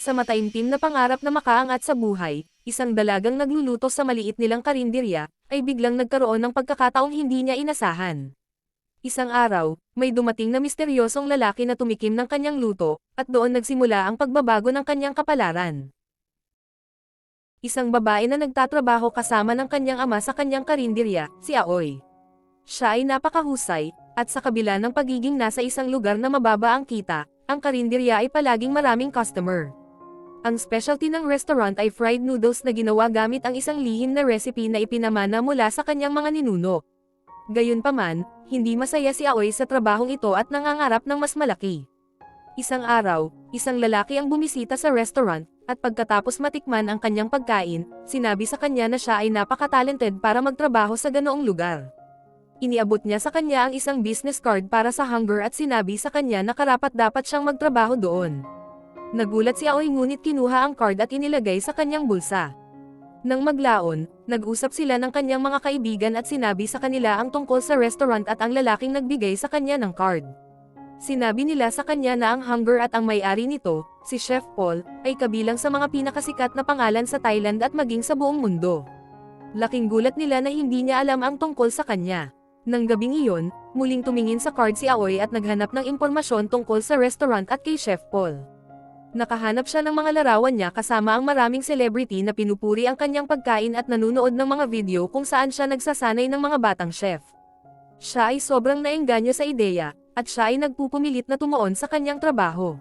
Sa mataimtim na pangarap na makaangat sa buhay, isang dalagang nagluluto sa maliit nilang karinderya, ay biglang nagkaroon ng pagkakataong hindi niya inasahan. Isang araw, may dumating na misteryosong lalaki na tumikim ng kanyang luto, at doon nagsimula ang pagbabago ng kanyang kapalaran. Isang babae na nagtatrabaho kasama ng kanyang ama sa kanyang karinderya, si Aoy. Siya ay napakahusay, at sa kabila ng pagiging nasa isang lugar na mababa ang kita, ang karinderya ay palaging maraming customer. Ang specialty ng restaurant ay fried noodles na ginawa gamit ang isang lihim na recipe na ipinamana mula sa kanyang mga ninuno. Gayunpaman, hindi masaya si Aoy sa trabahong ito at nangangarap ng mas malaki. Isang araw, isang lalaki ang bumisita sa restaurant, at pagkatapos matikman ang kanyang pagkain, sinabi sa kanya na siya ay napaka-talented para magtrabaho sa ganoong lugar. Iniabot niya sa kanya ang isang business card para sa hunger at sinabi sa kanya na karapat dapat siyang magtrabaho doon. Nagulat si Aoy ngunit kinuha ang card at inilagay sa kanyang bulsa. Nang maglaon, nag-usap sila ng kanyang mga kaibigan at sinabi sa kanila ang tungkol sa restaurant at ang lalaking nagbigay sa kanya ng card. Sinabi nila sa kanya na ang Hunger at ang may-ari nito, si Chef Paul, ay kabilang sa mga pinakasikat na pangalan sa Thailand at maging sa buong mundo. Laking gulat nila na hindi niya alam ang tungkol sa kanya. Nang gabing iyon, muling tumingin sa card si Aoy at naghanap ng impormasyon tungkol sa restaurant at kay Chef Paul. Nakahanap siya ng mga larawan niya kasama ang maraming celebrity na pinupuri ang kanyang pagkain at nanunood ng mga video kung saan siya nagsasanay ng mga batang chef. Siya ay sobrang naengganyo sa ideya, at siya ay nagpupumilit na tumuon sa kanyang trabaho.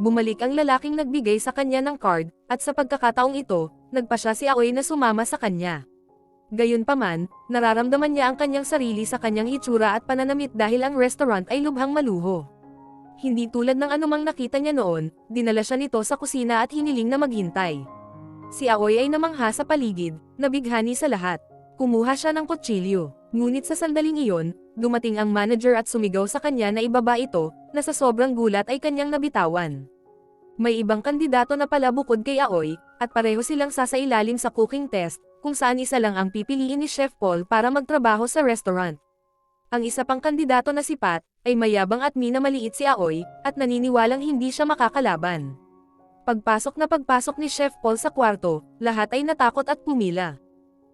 Bumalik ang lalaking nagbigay sa kanya ng card, at sa pagkakataong ito, nagpa siya si Aoy na sumama sa kanya. Gayunpaman, nararamdaman niya ang kanyang sarili sa kanyang hitsura at pananamit dahil ang restaurant ay lubhang maluho. Hindi tulad ng anumang nakita niya noon, dinala siya nito sa kusina at hiniling na maghintay. Si Aoy ay namangha sa paligid, nabighani sa lahat. Kumuha siya ng kutsilyo, ngunit sa sandaling iyon, dumating ang manager at sumigaw sa kanya na ibaba ito, na sa sobrang gulat ay kanyang nabitawan. May ibang kandidato na pala bukod kay Aoy, at pareho silang sasailalim sa cooking test, kung saan isa lang ang pipiliin ni Chef Paul para magtrabaho sa restaurant. Ang isa pang kandidato na si Pat, ay mayabang at minamaliit si Aoy, at naniniwalang hindi siya makakalaban. Pagpasok na pagpasok ni Chef Paul sa kwarto, lahat ay natakot at pumila.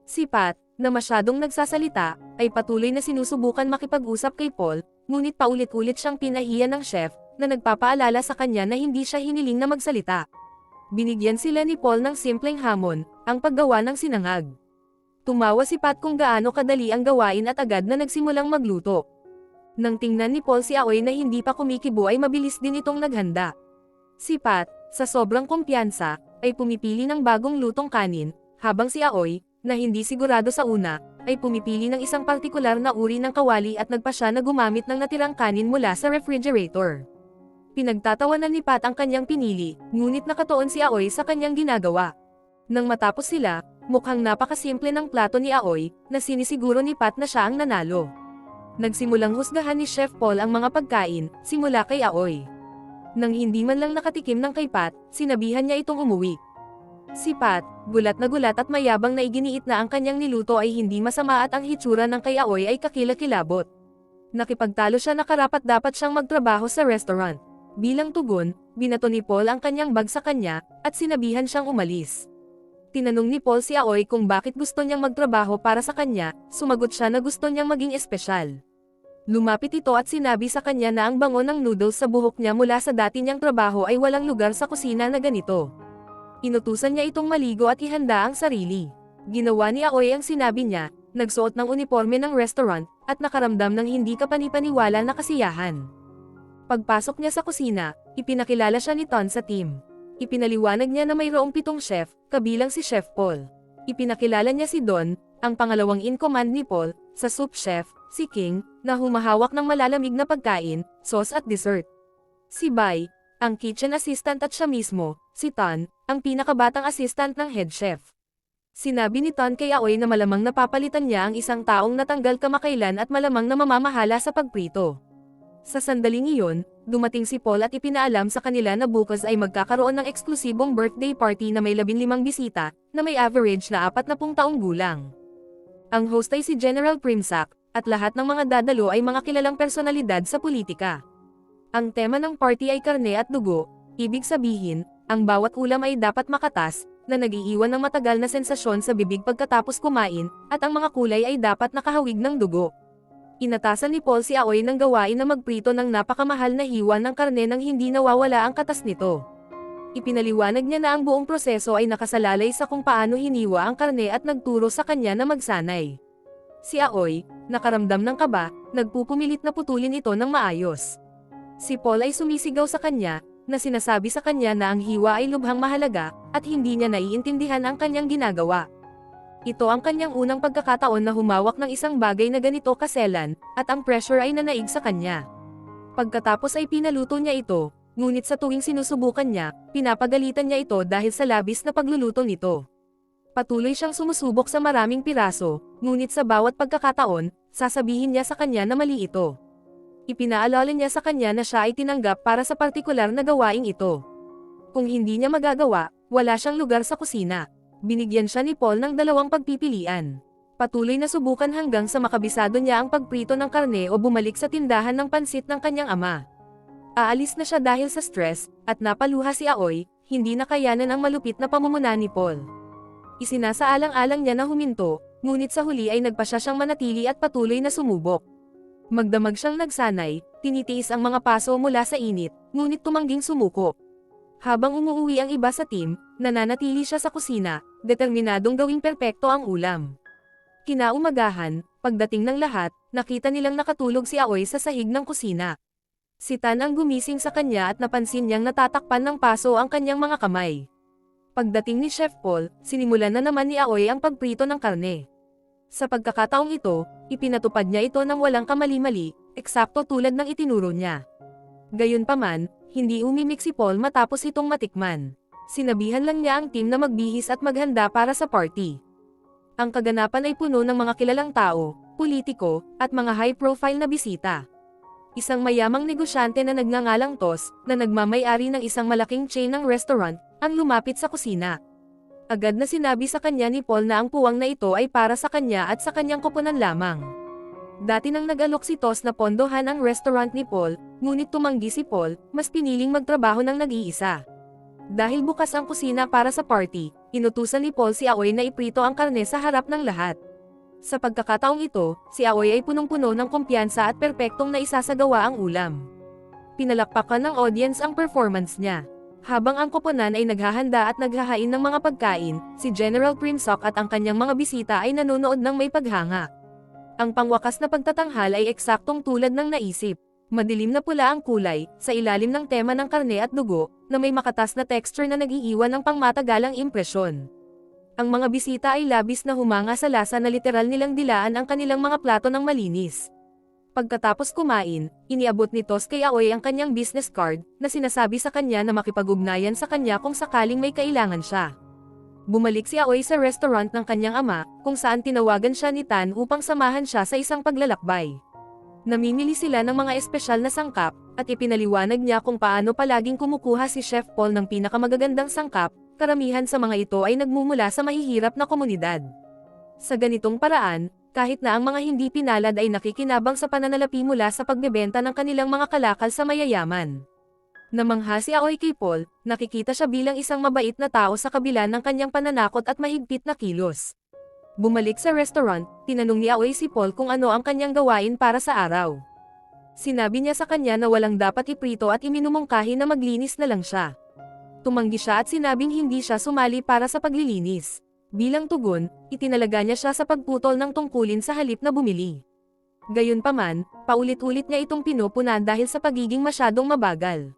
Si Pat, na masyadong nagsasalita, ay patuloy na sinusubukan makipag-usap kay Paul, ngunit paulit-ulit siyang pinahiya ng chef, na nagpapaalala sa kanya na hindi siya hiniling na magsalita. Binigyan sila ni Paul ng simpleng hamon, ang paggawa ng sinangag. Tumawa si Pat kung gaano kadali ang gawain at agad na nagsimulang magluto. Nang tingnan ni Paul si Aoy na hindi pa kumikibo ay mabilis din itong naghanda. Si Pat, sa sobrang kumpiyansa, ay pumipili ng bagong lutong kanin, habang si Aoy, na hindi sigurado sa una, ay pumipili ng isang partikular na uri ng kawali at nagpa siya na gumamit ng natirang kanin mula sa refrigerator. Pinagtatawanan ni Pat ang kanyang pinili, ngunit nakatuon si Aoy sa kanyang ginagawa. Nang matapos sila, mukhang napakasimple ng plato ni Aoy, na sinisiguro ni Pat na siya ang nanalo. Nagsimulang husgahan ni Chef Paul ang mga pagkain, simula kay Aoy. Nang hindi man lang nakatikim ng kay Pat, sinabihan niya itong umuwi. Si Pat, gulat na gulat at mayabang na iginiit na ang kanyang niluto ay hindi masama at ang hitsura ng kay Aoy ay kakilakilabot. Nakipagtalo siya na karapat dapat siyang magtrabaho sa restaurant. Bilang tugon, binato ni Paul ang kanyang bag sa kanya, at sinabihan siyang umalis. Tinanong ni Paul si Aoy kung bakit gusto niyang magtrabaho para sa kanya, sumagot siya na gusto niyang maging espesyal. Lumapit ito at sinabi sa kanya na ang bango ng noodles sa buhok niya mula sa dati niyang trabaho ay walang lugar sa kusina na ganito. Inutusan niya itong maligo at ihanda ang sarili. Ginawa ni Aoy ang sinabi niya, nagsuot ng uniforme ng restaurant, at nakaramdam ng hindi kapanipaniwala na kasiyahan. Pagpasok niya sa kusina, ipinakilala siya ni Ton sa team. Ipinaliwanag niya na mayroong pitong chef, kabilang si Chef Paul. Ipinakilala niya si Don, ang pangalawang in command ni Paul, sa soup chef, si King, na humahawak ng malalamig na pagkain, sauce at dessert. Si Bai, ang kitchen assistant at siya mismo, si Tan, ang pinakabatang assistant ng head chef. Sinabi ni Tan kay Aoy na malamang napapalitan niya ang isang taong natanggal kamakailan at malamang na mamamahala sa pagprito. Sa sandaling iyon, dumating si Paul at ipinaalam sa kanila na bukas ay magkakaroon ng eksklusibong birthday party na may 15 bisita, na may average na 40 taong gulang. Ang host ay si General Primsak, at lahat ng mga dadalo ay mga kilalang personalidad sa politika. Ang tema ng party ay karne at dugo, ibig sabihin, Ang bawat ulam ay dapat makatas, na nagiiwan ng matagal na sensasyon sa bibig pagkatapos kumain, at ang mga kulay ay dapat nakahawig ng dugo. Inatasan ni Paul si Aoy ng gawain na magprito ng napakamahal na hiwa ng karne nang hindi nawawala ang katas nito. Ipinaliwanag niya na ang buong proseso ay nakasalalay sa kung paano hiniwa ang karne at nagturo sa kanya na magsanay. Si Aoy, nakaramdam ng kaba, nagpupumilit na putulin ito ng maayos. Si Paul ay sumisigaw sa kanya, na sinasabi sa kanya na ang hiwa ay lubhang mahalaga, at hindi niya naiintindihan ang kanyang ginagawa. Ito ang kanyang unang pagkakataon na humawak ng isang bagay na ganito kaselan, at ang pressure ay nanaig sa kanya. Pagkatapos ay pinaluto niya ito, ngunit sa tuwing sinusubukan niya, pinapagalitan niya ito dahil sa labis na pagluluto nito. Patuloy siyang sumusubok sa maraming piraso, ngunit sa bawat pagkakataon, sasabihin niya sa kanya na mali ito. Ipinaalala niya sa kanya na siya ay tinanggap para sa partikular na gawaing ito. Kung hindi niya magagawa, wala siyang lugar sa kusina. Binigyan siya ni Paul ng dalawang pagpipilian. Patuloy na subukan hanggang sa makabisado niya ang pagprito ng karne o bumalik sa tindahan ng pansit ng kanyang ama. Aalis na siya dahil sa stress, at napaluha si Aoy, hindi nakayanan ang malupit na pamumuna ni Paul. Isinasaalang-alang niya na huminto, ngunit sa huli ay nagpasya siyang manatili at patuloy na sumubok. Magdamag siyang nagsanay, tinitiis ang mga paso mula sa init, ngunit tumangging sumuko. Habang umuuwi ang iba sa team, nananatili siya sa kusina, determinadong gawing perpekto ang ulam. Kinaumagahan, pagdating ng lahat, nakita nilang nakatulog si Aoy sa sahig ng kusina. Si Tan ang gumising sa kanya at napansin niyang natatakpan ng paso ang kanyang mga kamay. Pagdating ni Chef Paul, sinimulan na naman ni Aoy ang pagprito ng karne. Sa pagkakataong ito, ipinatupad niya ito ng walang kamali-mali, eksakto tulad ng itinuro niya. Gayunpaman, hindi umimik si Paul matapos itong matikman. Sinabihan lang niya ang team na magbihis at maghanda para sa party. Ang kaganapan ay puno ng mga kilalang tao, politiko, at mga high-profile na bisita. Isang mayamang negosyante na nagngangalang Tos, na nagmamayari ng isang malaking chain ng restaurant, ang lumapit sa kusina. Agad na sinabi sa kanya ni Paul na ang puwang na ito ay para sa kanya at sa kanyang koponan lamang. Dati nang nag-alok si Tos na pondohan ang restaurant ni Paul, ngunit tumanggi si Paul, mas piniling magtrabaho ng nag-iisa. Dahil bukas ang kusina para sa party, inutusan ni Paul si Aoy na iprito ang karne sa harap ng lahat. Sa pagkakataong ito, si Aoy ay punong-puno ng kumpiyansa at perpektong na isasagawa ang ulam. Pinalakpakan ng audience ang performance niya. Habang ang koponan ay naghahanda at naghahain ng mga pagkain, si General Primsock at ang kanyang mga bisita ay nanonood ng may paghanga. Ang pangwakas na pagtatanghal ay eksaktong tulad ng naisip. Madilim na pula ang kulay, sa ilalim ng tema ng karne at dugo, na may makatas na texture na nag-iiwan ng pangmatagalang impresyon. Ang mga bisita ay labis na humanga sa lasa na literal nilang dilaan ang kanilang mga plato ng malinis. Pagkatapos kumain, iniabot ni Tos kay Aoy ang kanyang business card, na sinasabi sa kanya na makipag-ugnayan sa kanya kung sakaling may kailangan siya. Bumalik si Aoy sa restaurant ng kanyang ama, kung saan tinawagan siya ni Tan upang samahan siya sa isang paglalakbay. Namimili sila ng mga espesyal na sangkap, at ipinaliwanag niya kung paano palaging kumukuha si Chef Paul ng pinakamagagandang sangkap, karamihan sa mga ito ay nagmumula sa mahihirap na komunidad. Sa ganitong paraan, kahit na ang mga hindi pinalad ay nakikinabang sa pananalapi mula sa pagbebenta ng kanilang mga kalakal sa mayayaman. Namangha si Aoy kay Paul, nakikita siya bilang isang mabait na tao sa kabila ng kanyang pananakot at mahigpit na kilos. Bumalik sa restaurant, tinanong ni Aoy si Paul kung ano ang kanyang gawain para sa araw. Sinabi niya sa kanya na walang dapat iprito at iminumungkahi na maglinis na lang siya. Tumanggi siya at sinabing hindi siya sumali para sa paglilinis. Bilang tugon, itinalaga niya siya sa pagputol ng tungkulin sa halip na bumili. Gayunpaman, paulit-ulit niya itong pinupunan dahil sa pagiging masyadong mabagal.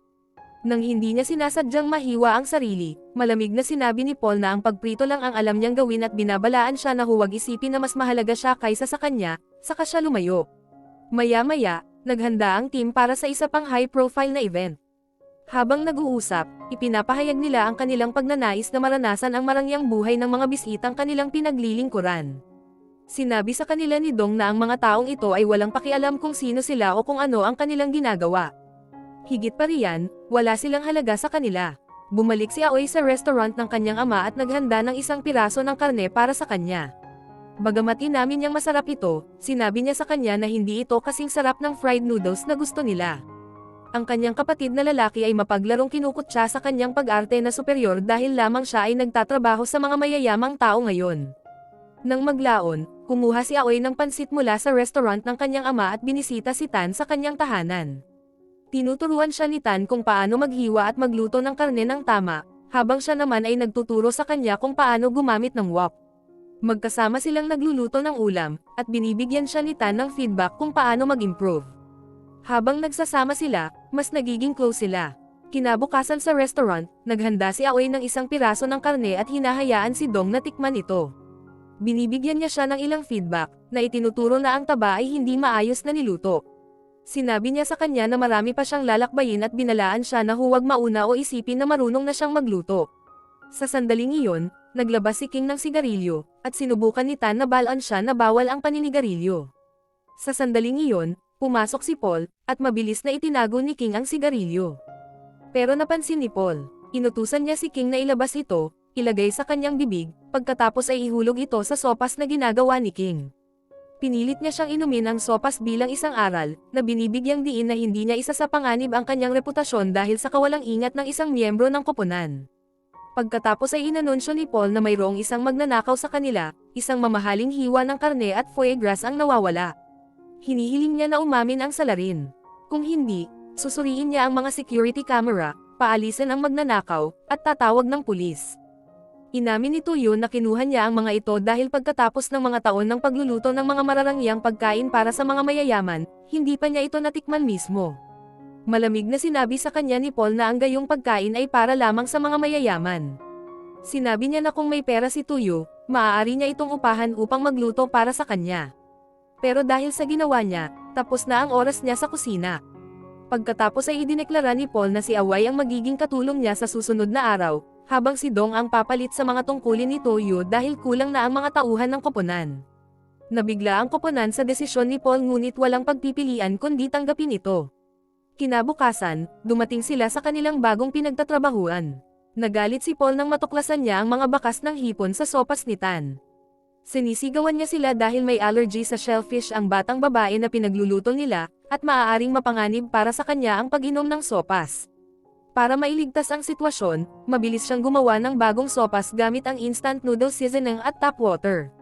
Nang hindi niya sinasadyang mahiwa ang sarili, malamig na sinabi ni Paul na ang pagprito lang ang alam niyang gawin at binabalaan siya na huwag isipin na mas mahalaga siya kaysa sa kanya, saka siya lumayo. Maya-maya, naghanda ang team para sa isa pang high-profile na event. Habang nag-uusap, ipinapahayag nila ang kanilang pagnanais na maranasan ang marangyang buhay ng mga bisitang kanilang pinaglilingkuran. Sinabi sa kanila ni Dong na ang mga taong ito ay walang pakialam kung sino sila o kung ano ang kanilang ginagawa. Higit pa riyan, wala silang halaga sa kanila. Bumalik si Aoy sa restaurant ng kanyang ama at naghanda ng isang piraso ng karne para sa kanya. Bagamat inamin niyang masarap ito, sinabi niya sa kanya na hindi ito kasing sarap ng fried noodles na gusto nila. Ang kanyang kapatid na lalaki ay mapaglarong kinukutsa sa kanyang pag-arte na superior dahil lamang siya ay nagtatrabaho sa mga mayayamang tao ngayon. Nang maglaon, kumuha si Aoy ng pansit mula sa restaurant ng kanyang ama at binisita si Tan sa kanyang tahanan. Tinuturuan siya ni Tan kung paano maghiwa at magluto ng karne ng tama, habang siya naman ay nagtuturo sa kanya kung paano gumamit ng wok. Magkasama silang nagluluto ng ulam, at binibigyan siya ni Tan ng feedback kung paano mag-improve. Habang nagsasama sila, mas nagiging close sila. Kinabukasan sa restaurant, naghanda si Aoy ng isang piraso ng karne at hinahayaan si Dong na tikman ito. Binibigyan niya siya ng ilang feedback, na itinuturo na ang taba ay hindi maayos na niluto. Sinabi niya sa kanya na marami pa siyang lalakbayin at binalaan siya na huwag mauna o isipin na marunong na siyang magluto. Sa sandaling iyon, naglabas si King ng sigarilyo, at sinubukan ni Tan na balaan siya na bawal ang paninigarilyo. Sa sandaling iyon, pumasok si Paul, at mabilis na itinago ni King ang sigarilyo. Pero napansin ni Paul, inutusan niya si King na ilabas ito, ilagay sa kanyang bibig, pagkatapos ay ihulog ito sa sopas na ginagawa ni King. Pinilit niya siyang inumin ang sopas bilang isang aral, na binibigyang diin na hindi niya isa sa panganib ang kanyang reputasyon dahil sa kawalang ingat ng isang miyembro ng koponan. Pagkatapos ay inanunsyo ni Paul na mayroong isang magnanakaw sa kanila, isang mamahaling hiwa ng karne at foie gras ang nawawala. Hinihiling niya na umamin ang salarin. Kung hindi, susuriin niya ang mga security camera, paalisin ang magnanakaw, at tatawag ng pulis. Inamin ni Tuyo na kinuha niya ang mga ito dahil pagkatapos ng mga taon ng pagluluto ng mga mararangyang pagkain para sa mga mayayaman, hindi pa niya ito natikman mismo. Malamig na sinabi sa kanya ni Paul na ang gayong pagkain ay para lamang sa mga mayayaman. Sinabi niya na kung may pera si Tuyo, maaari niya itong upahan upang magluto para sa kanya. Pero dahil sa ginawa niya, tapos na ang oras niya sa kusina. Pagkatapos ay idineklara ni Paul na si Away ang magiging katulong niya sa susunod na araw, habang si Dong ang papalit sa mga tungkulin ni Toyo dahil kulang na ang mga tauhan ng koponan. Nabigla ang koponan sa desisyon ni Paul ngunit walang pagpipilian kundi tanggapin ito. Kinabukasan, dumating sila sa kanilang bagong pinagtatrabahuan. Nagalit si Paul nang matuklasan niya ang mga bakas ng hipon sa sopas ni Tan. Sinisigawan niya sila dahil may allergy sa shellfish ang batang babae na pinagluluto nila, at maaaring mapanganib para sa kanya ang pag-inom ng sopas. Para mailigtas ang sitwasyon, mabilis siyang gumawa ng bagong sopas gamit ang instant noodle seasoning at tap water.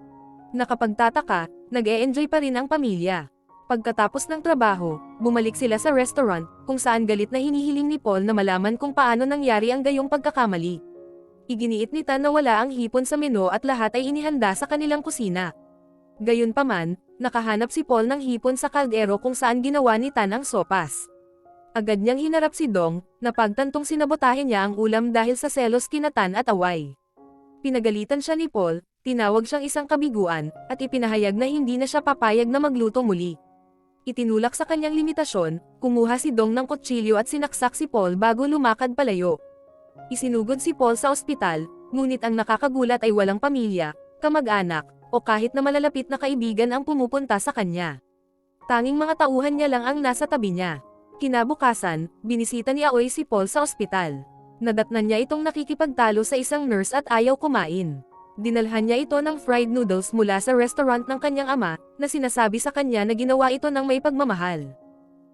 Nakapagtataka, nag-e-enjoy pa rin ang pamilya. Pagkatapos ng trabaho, bumalik sila sa restaurant, kung saan galit na hinihiling ni Paul na malaman kung paano nangyari ang gayong pagkakamali. Iginiit ni Tan na wala ang hipon sa menu at lahat ay inihanda sa kanilang kusina. Gayunpaman, nakahanap si Paul ng hipon sa kaldero kung saan ginawa ni Tan ang sopas. Agad niyang hinarap si Dong, na pagtantong sinabotahin niya ang ulam dahil sa selos kinatan at away. Pinagalitan siya ni Paul, tinawag siyang isang kabiguan, at ipinahayag na hindi na siya papayag na magluto muli. Itinulak sa kanyang limitasyon, kumuha si Dong ng kutsilyo at sinaksak si Paul bago lumakad palayo. Isinugod si Paul sa ospital, ngunit ang nakakagulat ay walang pamilya, kamag-anak, o kahit na malalapit na kaibigan ang pumupunta sa kanya. Tanging mga tauhan niya lang ang nasa tabi niya. Kinabukasan, binisita ni Aoy si Paul sa ospital. Nadatnan niya itong nakikipagtalo sa isang nurse at ayaw kumain. Dinalhan niya ito ng fried noodles mula sa restaurant ng kanyang ama, na sinasabi sa kanya na ginawa ito ng may pagmamahal.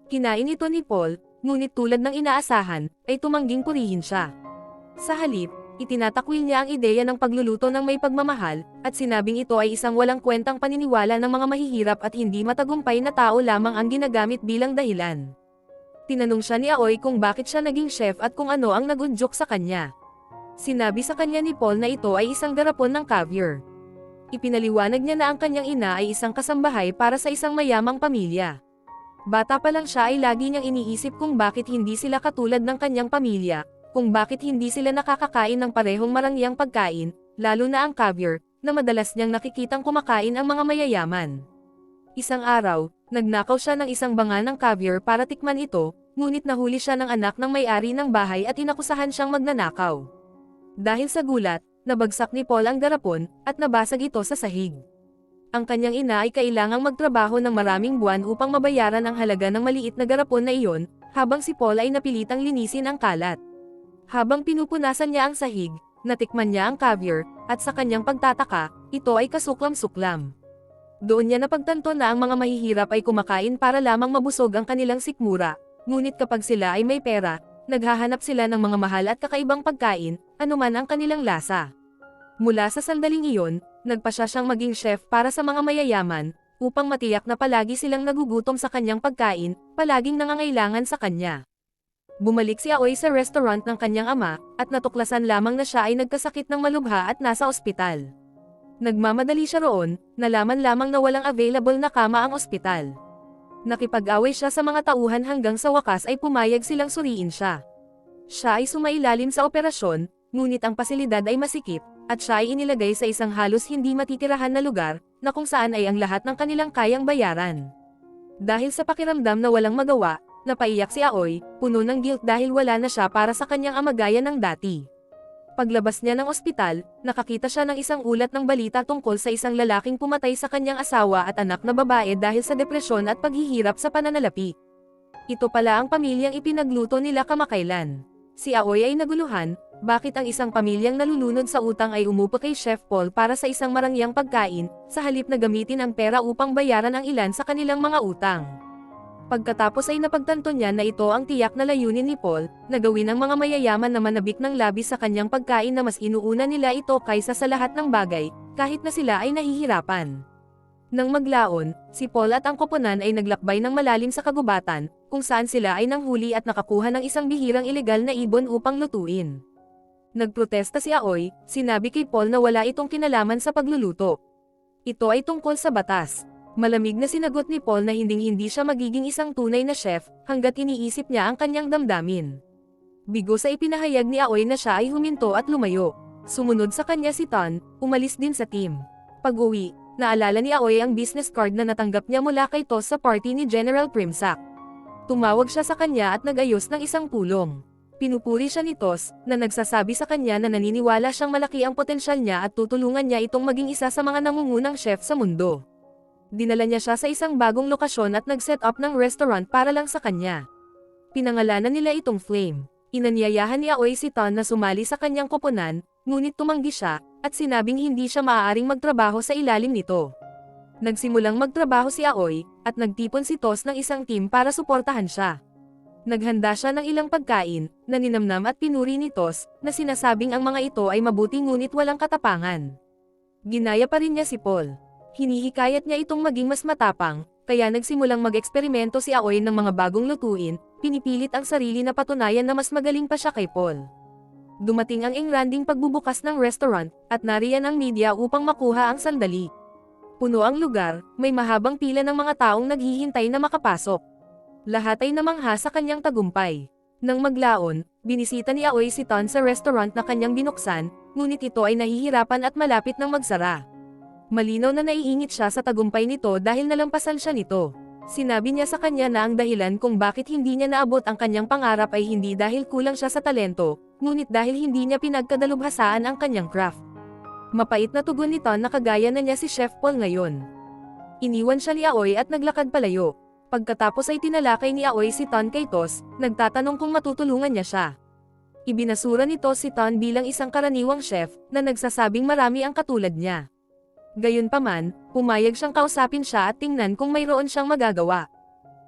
Kinain ito ni Paul, ngunit tulad ng inaasahan, ay tumangging purihin siya. Sa halip, itinatakwil niya ang ideya ng pagluluto ng may pagmamahal, at sinabing ito ay isang walang kwentang paniniwala ng mga mahihirap at hindi matagumpay na tao lamang ang ginagamit bilang dahilan. Tinanong siya ni Aoy kung bakit siya naging chef at kung ano ang nagunjok sa kanya. Sinabi sa kanya ni Paul na ito ay isang garapon ng caviar. Ipinaliwanag niya na ang kanyang ina ay isang kasambahay para sa isang mayamang pamilya. Bata pa lang siya ay lagi niyang iniisip kung bakit hindi sila katulad ng kanyang pamilya, kung bakit hindi sila nakakakain ng parehong marangyang pagkain, lalo na ang caviar, na madalas niyang nakikitang kumakain ang mga mayayaman. Isang araw, nagnakaw siya ng isang banga ng caviar para tikman ito, ngunit nahuli siya ng anak ng may-ari ng bahay at inakusahan siyang magnanakaw. Dahil sa gulat, nabagsak ni Paul ang garapon, at nabasag ito sa sahig. Ang kanyang ina ay kailangang magtrabaho ng maraming buwan upang mabayaran ang halaga ng maliit na garapon na iyon, habang si Paul ay napilitang linisin ang kalat. Habang pinupunasan niya ang sahig, natikman niya ang caviar, at sa kanyang pagtataka, ito ay kasuklam-suklam. Doon niya napagtanto na ang mga mahihirap ay kumakain para lamang mabusog ang kanilang sikmura, ngunit kapag sila ay may pera, naghahanap sila ng mga mahal at kakaibang pagkain, anuman ang kanilang lasa. Mula sa sandaling iyon, nagpasya siyang maging chef para sa mga mayayaman, upang matiyak na palagi silang nagugutom sa kanyang pagkain, palaging nangangailangan sa kanya. Bumalik si Aoy sa restaurant ng kanyang ama, at natuklasan lamang na siya ay nagkasakit ng malubha at nasa ospital. Nagmamadali siya roon, nalaman lamang na walang available na kama ang ospital. Nakipag-away siya sa mga tauhan hanggang sa wakas ay pumayag silang suriin siya. Siya ay sumailalim sa operasyon, ngunit ang pasilidad ay masikip, at siya ay inilagay sa isang halos hindi matitirahan na lugar, na kung saan ay ang lahat ng kanilang kayang bayaran. Dahil sa pakiramdam na walang magawa, napaiyak si Aoy, puno ng guilt dahil wala na siya para sa kanyang amagaya ng dati. Paglabas niya ng ospital, nakakita siya ng isang ulat ng balita tungkol sa isang lalaking pumatay sa kanyang asawa at anak na babae dahil sa depresyon at paghihirap sa pananalapi. Ito pala ang pamilyang ipinagluto nila kamakailan. Si Aoy ay naguluhan, bakit ang isang pamilyang nalulunod sa utang ay umupo kay Chef Paul para sa isang marangyang pagkain, sa halip na gamitin ang pera upang bayaran ang ilan sa kanilang mga utang. Pagkatapos ay napagtanto niya na ito ang tiyak na layunin ni Paul, na gawin ng mga mayayaman na manabik ng labi sa kanyang pagkain na mas inuuna nila ito kaysa sa lahat ng bagay, kahit na sila ay nahihirapan. Nang maglaon, si Paul at ang koponan ay naglakbay ng malalim sa kagubatan, kung saan sila ay nanghuli at nakakuha ng isang bihirang ilegal na ibon upang lutuin. Nagprotesta si Aoy, sinabi kay Paul na wala itong kinalaman sa pagluluto. Ito ay tungkol sa batas, Malamig na sinagot ni Paul na hinding-hindi siya magiging isang tunay na chef, hanggat iniisip niya ang kanyang damdamin. Bigo sa ipinahayag ni Aoy na siya ay huminto at lumayo. Sumunod sa kanya si Tan, umalis din sa team. Pag-uwi, naalala ni Aoy ang business card na natanggap niya mula kay Tos sa party ni General Primsak. Tumawag siya sa kanya at nagayos ng isang pulong. Pinupuri siya ni Tos, na nagsasabi sa kanya na naniniwala siyang malaki ang potensyal niya at tutulungan niya itong maging isa sa mga nangungunang chef sa mundo dinala niya siya sa isang bagong lokasyon at nag-set up ng restaurant para lang sa kanya. Pinangalanan nila itong Flame. Inanyayahan ni Aoy si Ton na sumali sa kanyang koponan, ngunit tumanggi siya, at sinabing hindi siya maaaring magtrabaho sa ilalim nito. Nagsimulang magtrabaho si Aoy, at nagtipon si Tos ng isang team para suportahan siya. Naghanda siya ng ilang pagkain, na ninamnam at pinuri ni Tos, na sinasabing ang mga ito ay mabuti ngunit walang katapangan. Ginaya pa rin niya si Paul. Hinihikayat niya itong maging mas matapang, kaya nagsimulang mag-eksperimento si Aoy ng mga bagong lutuin, pinipilit ang sarili na patunayan na mas magaling pa siya kay Paul. Dumating ang engranding pagbubukas ng restaurant, at nariyan ang media upang makuha ang sandali. Puno ang lugar, may mahabang pila ng mga taong naghihintay na makapasok. Lahat ay namangha sa kanyang tagumpay. Nang maglaon, binisita ni Aoy si Ton sa restaurant na kanyang binuksan, ngunit ito ay nahihirapan at malapit ng magsara. Malinaw na naiingit siya sa tagumpay nito dahil nalampasan siya nito. Sinabi niya sa kanya na ang dahilan kung bakit hindi niya naabot ang kanyang pangarap ay hindi dahil kulang siya sa talento, ngunit dahil hindi niya pinagkadalubhasaan ang kanyang craft. Mapait na tugon nito na kagaya na niya si Chef Paul ngayon. Iniwan siya ni Aoy at naglakad palayo. Pagkatapos ay tinalakay ni Aoy si Ton kay Tos, nagtatanong kung matutulungan niya siya. Ibinasura nito si Ton bilang isang karaniwang chef, na nagsasabing marami ang katulad niya. Gayunpaman, pumayag siyang kausapin siya at tingnan kung mayroon siyang magagawa.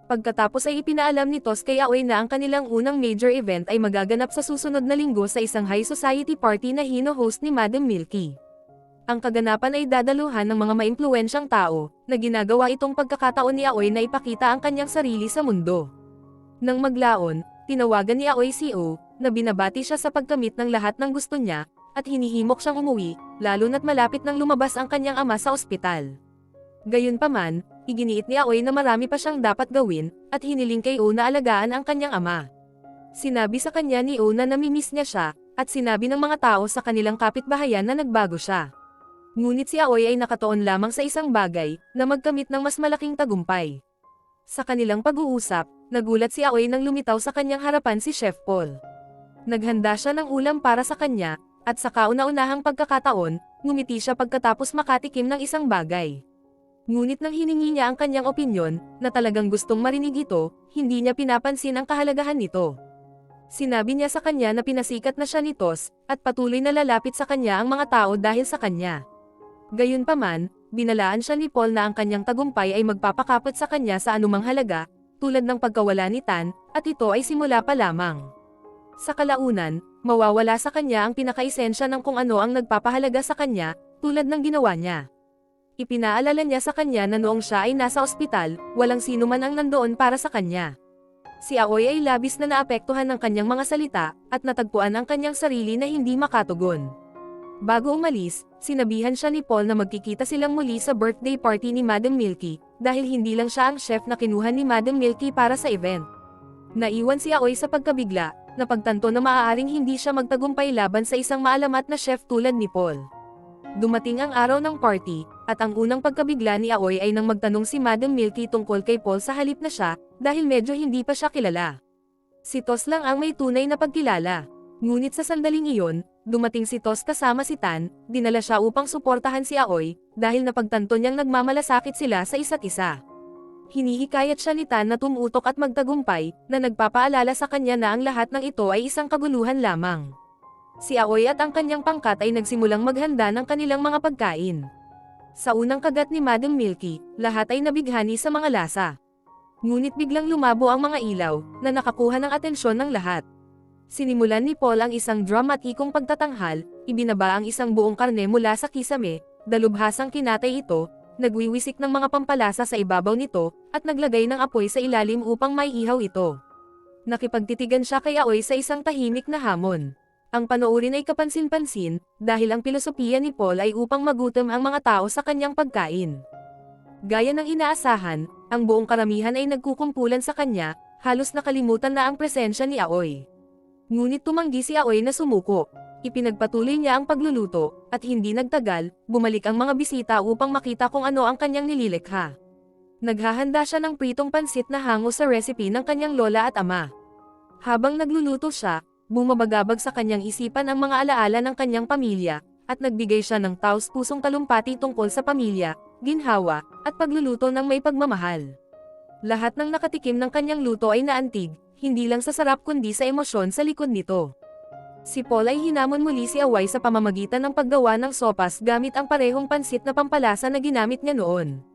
Pagkatapos ay ipinaalam ni Tos kay Aoy na ang kanilang unang major event ay magaganap sa susunod na linggo sa isang high society party na hino-host ni Madam Milky. Ang kaganapan ay dadaluhan ng mga maimpluwensyang tao, na ginagawa itong pagkakataon ni Aoy na ipakita ang kanyang sarili sa mundo. Nang maglaon, tinawagan ni Aoy si O, na binabati siya sa pagkamit ng lahat ng gusto niya, at hinihimok siyang umuwi, lalo na't malapit nang lumabas ang kanyang ama sa ospital. Gayunpaman, iginiit ni Aoy na marami pa siyang dapat gawin, at hiniling kay O na alagaan ang kanyang ama. Sinabi sa kanya ni O na namimiss niya siya, at sinabi ng mga tao sa kanilang kapitbahayan na nagbago siya. Ngunit si Aoy ay nakatoon lamang sa isang bagay, na magkamit ng mas malaking tagumpay. Sa kanilang pag-uusap, nagulat si Aoy nang lumitaw sa kanyang harapan si Chef Paul. Naghanda siya ng ulam para sa kanya, at sa kauna-unahang pagkakataon, ngumiti siya pagkatapos makatikim ng isang bagay. Ngunit nang hiningi niya ang kanyang opinyon, na talagang gustong marinig ito, hindi niya pinapansin ang kahalagahan nito. Sinabi niya sa kanya na pinasikat na siya ni Tos, at patuloy na lalapit sa kanya ang mga tao dahil sa kanya. Gayunpaman, binalaan siya ni Paul na ang kanyang tagumpay ay magpapakapot sa kanya sa anumang halaga, tulad ng pagkawala ni Tan, at ito ay simula pa lamang. Sa kalaunan, mawawala sa kanya ang pinakaisensya ng kung ano ang nagpapahalaga sa kanya, tulad ng ginawa niya. Ipinaalala niya sa kanya na noong siya ay nasa ospital, walang sino man ang nandoon para sa kanya. Si Aoy ay labis na naapektuhan ng kanyang mga salita, at natagpuan ang kanyang sarili na hindi makatugon. Bago umalis, sinabihan siya ni Paul na magkikita silang muli sa birthday party ni Madam Milky, dahil hindi lang siya ang chef na kinuha ni Madam Milky para sa event. Naiwan si Aoy sa pagkabigla, na pagtanto na maaaring hindi siya magtagumpay laban sa isang maalamat na chef tulad ni Paul. Dumating ang araw ng party, at ang unang pagkabigla ni Aoy ay nang magtanong si Madam Milky tungkol kay Paul sa halip na siya, dahil medyo hindi pa siya kilala. Si Tos lang ang may tunay na pagkilala. Ngunit sa sandaling iyon, dumating si Tos kasama si Tan, dinala siya upang suportahan si Aoy, dahil napagtanto niyang nagmamalasakit sila sa isa't isa. Hinihikayat siya ni na tumutok at magtagumpay, na nagpapaalala sa kanya na ang lahat ng ito ay isang kaguluhan lamang. Si Aoy at ang kanyang pangkat ay nagsimulang maghanda ng kanilang mga pagkain. Sa unang kagat ni Madam Milky, lahat ay nabighani sa mga lasa. Ngunit biglang lumabo ang mga ilaw, na nakakuha ng atensyon ng lahat. Sinimulan ni Paul ang isang dramatikong pagtatanghal, ibinaba ang isang buong karne mula sa kisame, dalubhasang kinatay ito, nagwiwisik ng mga pampalasa sa ibabaw nito, at naglagay ng apoy sa ilalim upang maiihaw ito. Nakipagtitigan siya kay Aoy sa isang tahimik na hamon. Ang panoorin ay kapansin-pansin, dahil ang pilosopiya ni Paul ay upang magutom ang mga tao sa kanyang pagkain. Gaya ng inaasahan, ang buong karamihan ay nagkukumpulan sa kanya, halos nakalimutan na ang presensya ni Aoy. Ngunit tumanggi si Aoy na sumuko. Ipinagpatuloy niya ang pagluluto, at hindi nagtagal, bumalik ang mga bisita upang makita kung ano ang kanyang nililikha. Naghahanda siya ng pritong pansit na hango sa recipe ng kanyang lola at ama. Habang nagluluto siya, bumabagabag sa kanyang isipan ang mga alaala ng kanyang pamilya, at nagbigay siya ng taus-pusong talumpati tungkol sa pamilya, ginhawa, at pagluluto ng may pagmamahal. Lahat ng nakatikim ng kanyang luto ay naantig, hindi lang sa sarap kundi sa emosyon sa likod nito. Si Paul ay hinamon muli si Away sa pamamagitan ng paggawa ng sopas gamit ang parehong pansit na pampalasa na ginamit niya noon.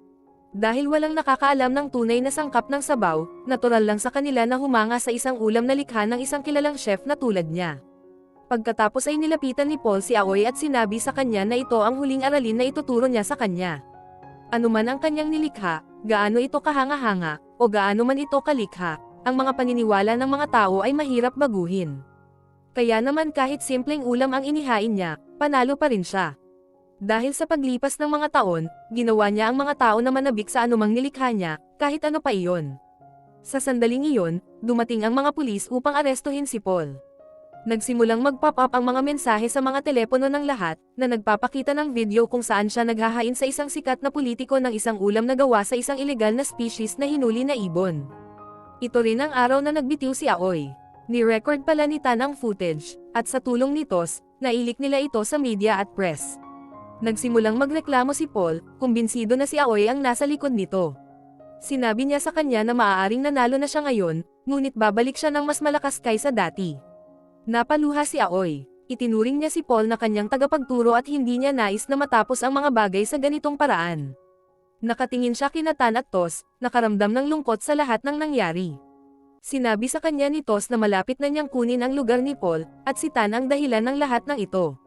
Dahil walang nakakaalam ng tunay na sangkap ng sabaw, natural lang sa kanila na humanga sa isang ulam na likha ng isang kilalang chef na tulad niya. Pagkatapos ay nilapitan ni Paul si Aoy at sinabi sa kanya na ito ang huling aralin na ituturo niya sa kanya. Ano man ang kanyang nilikha, gaano ito kahanga-hanga, o gaano man ito kalikha, ang mga paniniwala ng mga tao ay mahirap baguhin. Kaya naman kahit simpleng ulam ang inihain niya, panalo pa rin siya. Dahil sa paglipas ng mga taon, ginawa niya ang mga tao na manabik sa anumang nilikha niya, kahit ano pa iyon. Sa sandaling iyon, dumating ang mga pulis upang arestuhin si Paul. Nagsimulang mag-pop up ang mga mensahe sa mga telepono ng lahat, na nagpapakita ng video kung saan siya naghahain sa isang sikat na politiko ng isang ulam na gawa sa isang ilegal na species na hinuli na ibon. Ito rin ang araw na nagbitiw si Aoy. Ni-record pala ni Tan ang footage, at sa tulong ni Tos, nailik nila ito sa media at press. Nagsimulang magreklamo si Paul, kumbinsido na si Aoy ang nasa likod nito. Sinabi niya sa kanya na maaaring nanalo na siya ngayon, ngunit babalik siya ng mas malakas kaysa dati. Napaluha si Aoy. Itinuring niya si Paul na kanyang tagapagturo at hindi niya nais na matapos ang mga bagay sa ganitong paraan. Nakatingin siya kina Tan at Tos, nakaramdam ng lungkot sa lahat ng nangyari. Sinabi sa kanya ni Tos na malapit na niyang kunin ang lugar ni Paul, at si Tan ang dahilan ng lahat ng ito.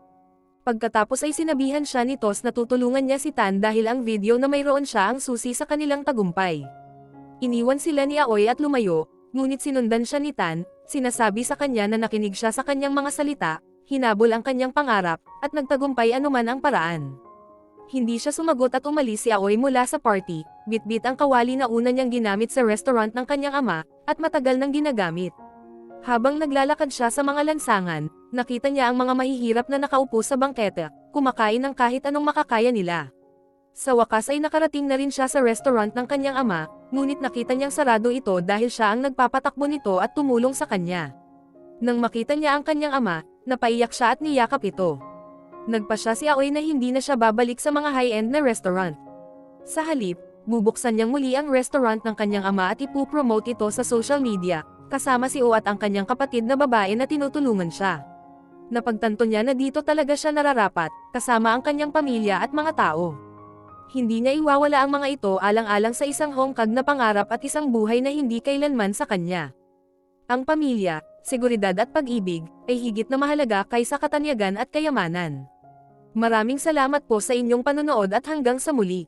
Pagkatapos ay sinabihan siya ni Tos na tutulungan niya si Tan dahil ang video na mayroon siya ang susi sa kanilang tagumpay. Iniwan sila ni Aoy at lumayo, ngunit sinundan siya ni Tan, sinasabi sa kanya na nakinig siya sa kanyang mga salita, hinabol ang kanyang pangarap, at nagtagumpay anuman ang paraan. Hindi siya sumagot at umalis si Aoy mula sa party, bitbit ang kawali na una niyang ginamit sa restaurant ng kanyang ama, at matagal nang ginagamit. Habang naglalakad siya sa mga lansangan, nakita niya ang mga mahihirap na nakaupo sa bangketa, kumakain ng kahit anong makakaya nila. Sa wakas ay nakarating na rin siya sa restaurant ng kanyang ama, ngunit nakita niyang sarado ito dahil siya ang nagpapatakbo nito at tumulong sa kanya. Nang makita niya ang kanyang ama, napaiyak siya at niyakap ito. Nagpa siya si Aoy na hindi na siya babalik sa mga high-end na restaurant. Sa halip, bubuksan niyang muli ang restaurant ng kanyang ama at ipupromote ito sa social media, kasama si O at ang kanyang kapatid na babae na tinutulungan siya. Napagtanto niya na dito talaga siya nararapat, kasama ang kanyang pamilya at mga tao. hindi niya iwawala ang mga ito alang-alang sa isang hongkag na pangarap at isang buhay na hindi kailanman sa kanya. Ang pamilya, seguridad at pag-ibig, ay higit na mahalaga kaysa katanyagan at kayamanan. Maraming salamat po sa inyong panonood at hanggang sa muli.